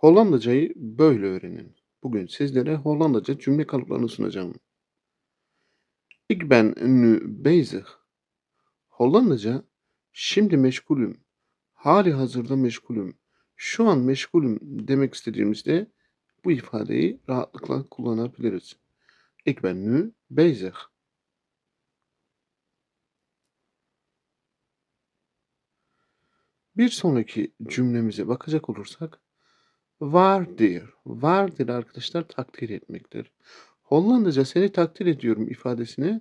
Hollandacayı böyle öğrenin. Bugün sizlere Hollandaca cümle kalıplarını sunacağım. Ik ben nu bezig. Hollandaca şimdi meşgulüm. Hali hazırda meşgulüm. Şu an meşgulüm demek istediğimizde bu ifadeyi rahatlıkla kullanabiliriz. Ik ben nu bezig. Bir sonraki cümlemize bakacak olursak vardır. Vardır arkadaşlar takdir etmektir. Hollandaca seni takdir ediyorum ifadesini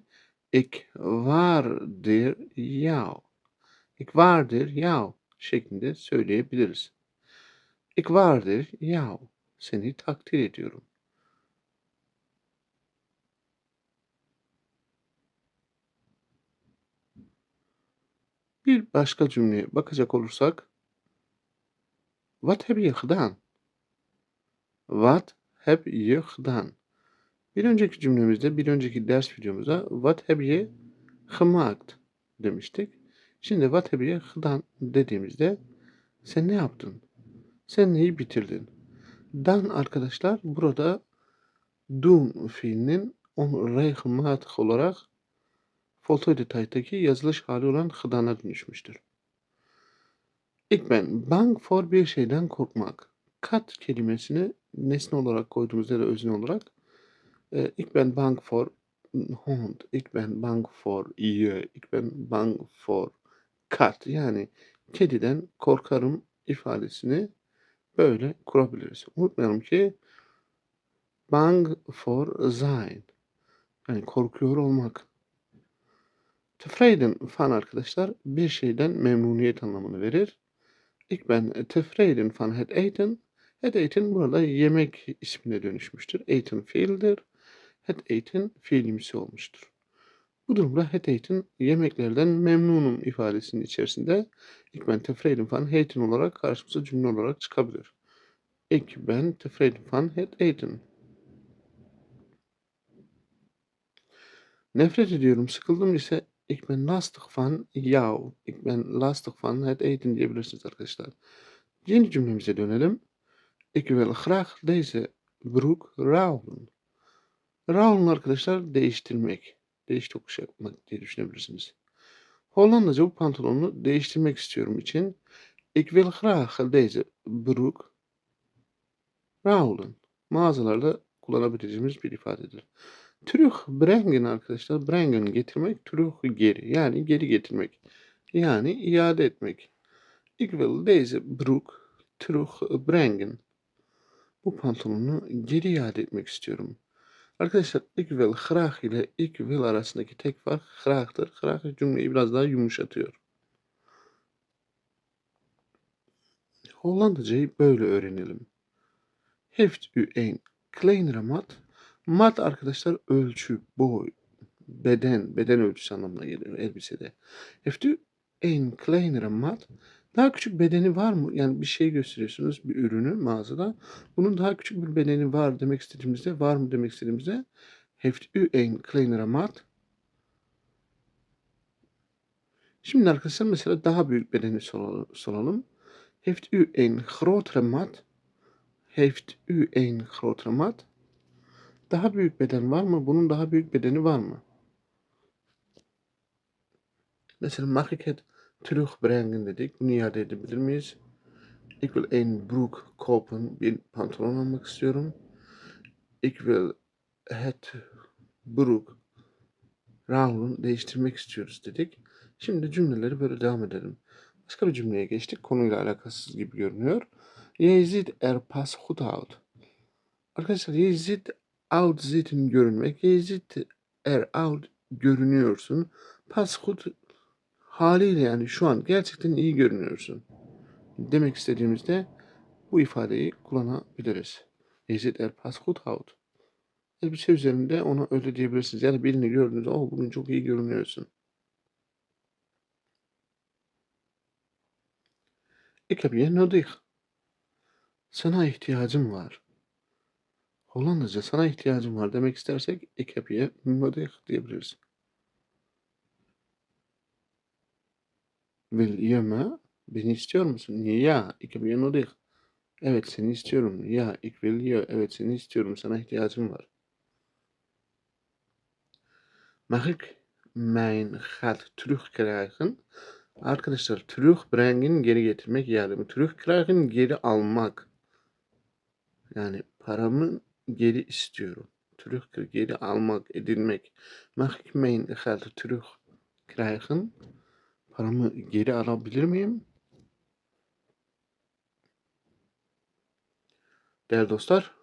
ik waardeer jou. Ik waardeer jou şeklinde söyleyebiliriz. Ik waardeer jou. Seni takdir ediyorum. Bir başka cümleye bakacak olursak Wat heb je gedaan? What have you gedaan? Bir önceki cümlemizde, bir önceki ders videomuzda what have you gemaakt demiştik. Şimdi what have you gedaan dediğimizde sen ne yaptın? Sen neyi bitirdin? Dan arkadaşlar burada doen fiilinin on regelmatig olarak voltooide tijddeki yazılış hali olan gedana dönüşmüştür. Ben bang for bir şeyden korkmak. Kat kelimesini nesne olarak koyduğumuzda ya da özne olarak e, ik ben bang for hond, ik ben bang for je, ik ben bang for kat yani kediden korkarım ifadesini böyle kurabiliriz. Unutmayalım ki bang for zijn yani korkuyor olmak. Tevreden fan arkadaşlar bir şeyden memnuniyet anlamını verir. Ik ben tevreden van het eten. Het eten burada yemek ismine dönüşmüştür. Eten fiildir. Het eten fiilimsi olmuştur. Bu durumda het eten yemeklerden memnunum ifadesinin içerisinde ben tevreden van eten olarak karşımıza cümle olarak çıkabilir. Ik ben tevreden van het eten. Nefret ediyorum, sıkıldım ise ik ben lastig van jou. Ik ben lastig van het eten diyebilirsiniz arkadaşlar. Yeni cümlemize dönelim. Ik wil graag deze broek ruilen. Ruilen arkadaşlar değiştirmek. Değiş tokuş yapmak diye düşünebilirsiniz. Hollandaca bu pantolonu değiştirmek istiyorum için ik wil graag deze broek ruilen. Mağazalarda kullanabileceğimiz bir ifadedir. Terug brengen arkadaşlar. Brengen getirmek. Terug geri. Yani geri getirmek. Yani iade etmek. Ik wil deze broek terug brengen. Bu pantolonu geri iade etmek istiyorum. Arkadaşlar ik wil graag ile ik will arasındaki tek fark graag'tır. Graag cümleyi biraz daha yumuşatıyor. Hollandacayı böyle öğrenelim. Heeft u een kleinere mat? Mat arkadaşlar ölçü, boy, beden, beden ölçüsü anlamına geliyor elbisede. Heeft u een kleinere mat? Daha küçük bedeni var mı? Yani bir şey gösteriyorsunuz, bir ürünü mağazada. Bunun daha küçük bir bedeni var demek istediğimizde, var mı demek istediğimizde heeft u een kleinere mat? Şimdi arkadaşlar mesela daha büyük bedeni soralım. Heeft u een grotere mat? Heeft u een grotere mat? Daha büyük beden var mı? Bunun daha büyük bedeni var mı? Mesela mag terugbrengen dedik. Bunu iade edebilir miyiz? Ik wil een broek kopen. Bir pantolon almak istiyorum. Ik wil het broek ruilen değiştirmek istiyoruz dedik. Şimdi cümleleri böyle devam edelim. Başka bir cümleye geçtik. Konuyla alakasız gibi görünüyor. Je ziet er pas goed uit. Arkadaşlar je ziet out zitten görünmek. Je ziet er out görünüyorsun. Pas goed haliyle yani şu an gerçekten iyi görünüyorsun. Demek istediğimizde bu ifadeyi kullanabiliriz. Je ziet er pas goed uit. Elbise üzerinde ona öyle diyebilirsiniz. Yani birini gördüğünüzde oh bugün çok iyi görünüyorsun. Ik heb je nodig. Sana ihtiyacım var. Hollandaca sana ihtiyacım var demek istersek ik heb je nodig diyebiliriz. Wil je me? Beni istiyor musun? Ya, ik je nodig. Evet seni istiyorum. Ya ik will you. Evet seni istiyorum. Sana ihtiyacım var. Mag ik mijn geld terugkrijgen? Arkadaşlar terugbrengen geri getirmek yani terugkrijgen geri almak. Yani paramı geri istiyorum. Terug geri almak, edinmek. Mag ik mijn geld terugkrijgen? Paramı geri alabilir miyim? Değerli dostlar,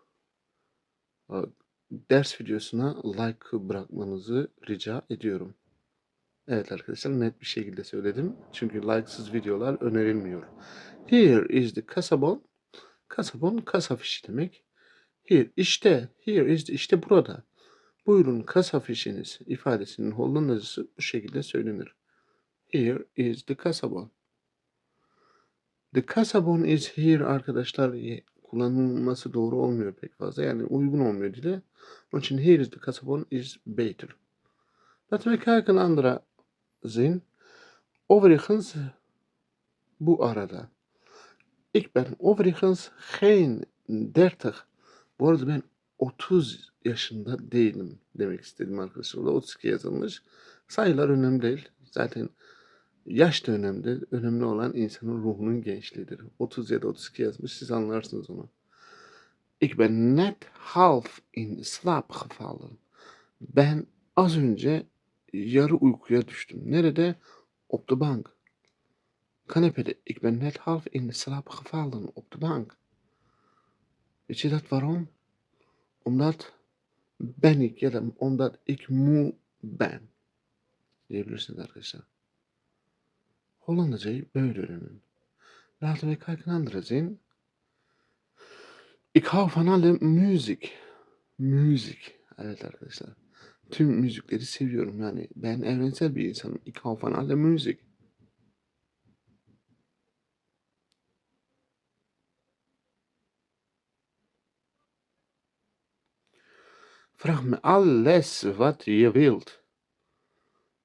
ders videosuna like bırakmanızı rica ediyorum. Evet arkadaşlar net bir şekilde söyledim. Çünkü likesız videolar önerilmiyor. Here is the kasabon. Kasabon kasa fişi demek. Here işte. Here is the işte burada. Buyurun kasa fişiniz ifadesinin Hollandacısı bu şekilde söylenir. Here is the kasabon. The kasabon is here arkadaşlar kullanılması doğru olmuyor pek fazla. Yani uygun olmuyor dile. Onun için here is the kasabon is beter. Laten we kijken andere zin. Overigens bu arada. Ik ben overigens geen 30. Bu arada ben 30 yaşında değilim demek istedim arkadaşlar. Orada 32 yazılmış. Sayılar önemli değil. Zaten yaş da önemli. Önemli olan insanın ruhunun gençliğidir. 30 ya da 32 yazmış. Siz anlarsınız onu. Ik ben net half in slaap gevallen. Ben az önce yarı uykuya düştüm. Nerede? Op de bank. Kanepede. Ik ben net half in slaap gevallen op de bank. Weet je dat waarom? Omdat ben ik ya da omdat ik moe ben. Diyebilirsiniz arkadaşlar. Hollandacayı böyle öğrenin. Laten we kijken andere. Ik hou van alle müzik. Müzik. Evet arkadaşlar. Tüm müzikleri seviyorum. Yani ben evrensel bir insanım. Ik hou van alle müzik. Vraag me alles wat je wilt.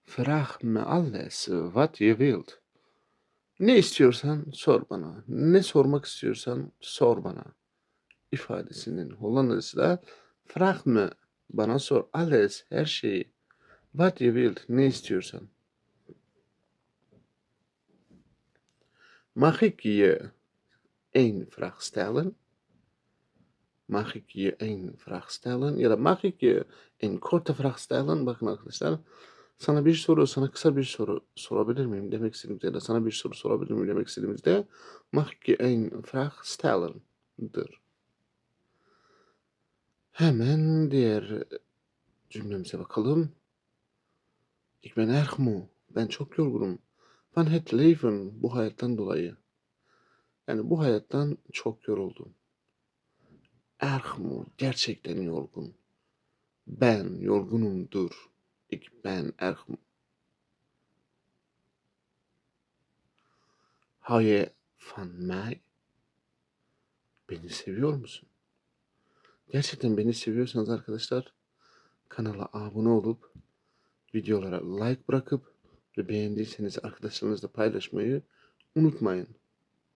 Vraag me alles wat je wilt. Ne istiyorsan sor bana. Ne sormak istiyorsan sor bana. ifadesinin Hollanda'sı da vraag me bana sor alles her şeyi. What you will ne istiyorsan. Mag ik je één vraag stellen? Mag ik je één vraag stellen? Ya da mag ik je een korte vraag stellen? Bakın arkadaşlar. Sana bir soru, sana kısa bir soru sorabilir miyim demek istediğimizde ya da sana bir soru sorabilir miyim demek istediğimizde ik je een vraag stellen'dır. Hemen diğer cümlemize bakalım. Ik ben erg moe. Ben çok yorgunum. Van het leven. Bu hayattan dolayı. Yani bu hayattan çok yoruldum. Erg moe. Gerçekten yorgun. Ben yorgunumdur. Ik ben erg. Hou je van mij? Beni seviyor musun? Gerçekten beni seviyorsanız arkadaşlar kanala abone olup videolara like bırakıp ve beğendiyseniz arkadaşlarınızla paylaşmayı unutmayın.